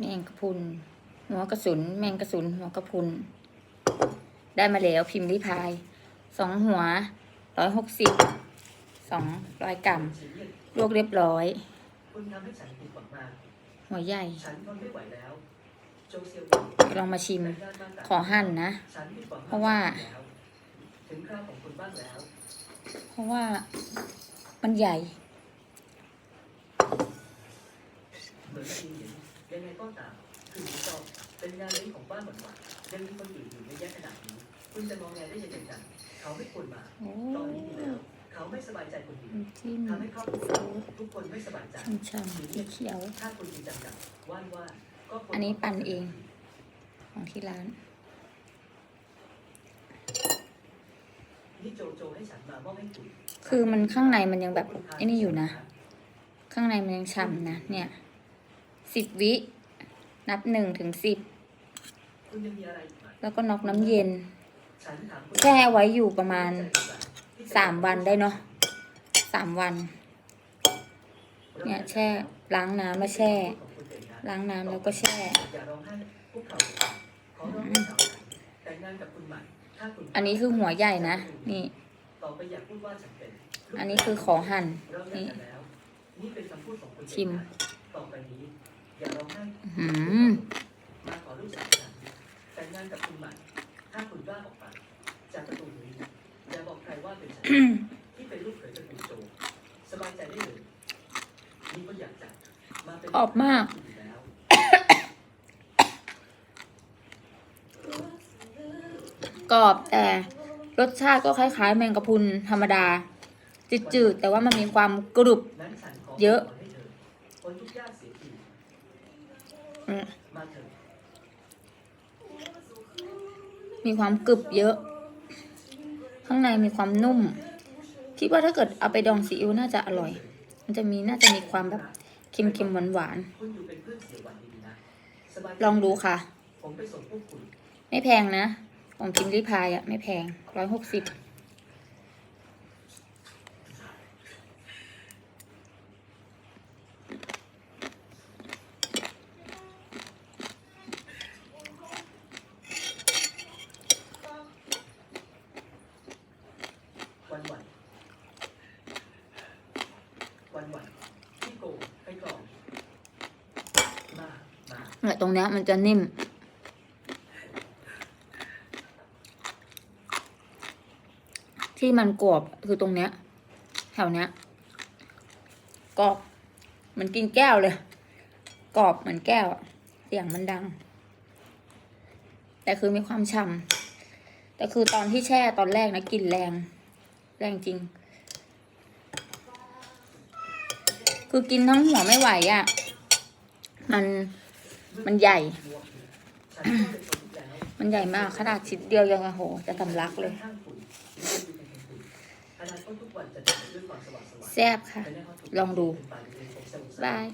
แมงกะพุน หัวกระสุน แมงกระสุน หัวกระพุน ได้มาแล้วพิมพ์ริพายสองหัวร้อยหกสิบสองร้อยกรัมลวกเรียบร้อย คุณทำให้ฉันผิดหวังมากหัวใหญ่ฉันทนไม่ไหวแล้วโจเซียวลองมาชิม ขอหั่นนะ ฉันผิดหวังมกเพราะว่า แล้วถึงคราวของคุณบ้างแล้ว เพราะว่ามันใหญ่ เหมือนที่เห็น ยังไงก็ตามคือคุณชอบเป็นงานเลี้ยงของบ้านหวานๆยังมีคนอื่นอยู่ในแยะขนาดนี้ คุณจะมองแงได้ยังไงกันเขาไม่ควรมาตอนนี้มีแล้วเขาไม่สบายใจคนเดียวน้ำจิ้มทำให้ครอบครัวทุกคนไม่สบายใจช่ำๆเขียว ถ้าคุณจริงจังกับว่านว่าก็อันนี้ปั่นเอง ของที่ร้านนี่โจโจให้ฉันมามอบให้คุณคือมันข้างในมันยังแบบไอ้นี่อยู่นะ ข้างในมันยังฉ่ำนะเนี่ย สิบวิ นับหนึ่งถึงสิบคุณยังมีอะไรอีกไหมแล้วก็น็อกน้ำเย็นฉันถามคุณแช่ไว้อยู่ประมาณสามวันได้เนาะสามวัน เนี่ยแช่ล้างน้ำแล้วแช่ ล้างน้ำแล้วก็แช่อย่าร้องไห้พวกเขาขอร้องให้เขาแต่งงานกับคุณใหม่ถ้าคุณอันนี้คือหัวใหญ่นะ นี่ต่อไปอย่าพูดว่าฉันเป็นลูกอันนี้คือขอหั่นเราแต่งกันแล้วนี่เป็นคำพูดของคุณชิมต่ อไปนี้อย่าร้องไห้อื้อหือมาขอลูกสาวฉันแต่งงานกับคุณใหม่ถ้าคุณกล้าออกไปจากประตูนี้อย่าบอกใครว่าเป็นฉันที่เป็นลูกเขยตระกูลโจสบายใจได้เลยนี่ก็อยากจะมาเป็นกรอบมากอยู่แล้วกรอบแต่รสชาติก็คล้ายๆ แมงกะพรุนธรรมดา จืดๆแต่ว่ามันมีความกรุบนั้นฉันขอเยอะ มีความกรึบเยอะ ข้างในมีความนุ่ม คิดว่าถ้าเกิดเอาไปดองซีอิ๊วน่าจะอร่อย มันจะมีน่าจะมีความแบบเค็มๆหวานคุณอยู่เป็นเพื่อนเสียวันดีๆลองดูค่ะไปส่งพวกคุณไม่แพงนะ ของพิมพ์ริพายอะไม่แพงร้อยหกสิบ วันวันที่โกให้กรองมามาเนี่ยตรงเนี้ยมันจะนิ่ม ที่มันกรอบคือตรงเนี้ย แถวเนี้ยกรอบเหมือนกินแก้วเลยกรอบเหมือนแก้วเสียงมันดัง แต่คือมีความฉ่ำแต่คือตอนที่แช่ตอนแรกนะกลิ่นแรง แรงจริง คือกินทั้งหัวไม่ไหวอะ่ะ มันมันใหญ่ มันใหญ่มากขนาดชิ้นเดียวยังโอ้โห จะสำลักเลยแซ่บค่ะ ลองดูบาย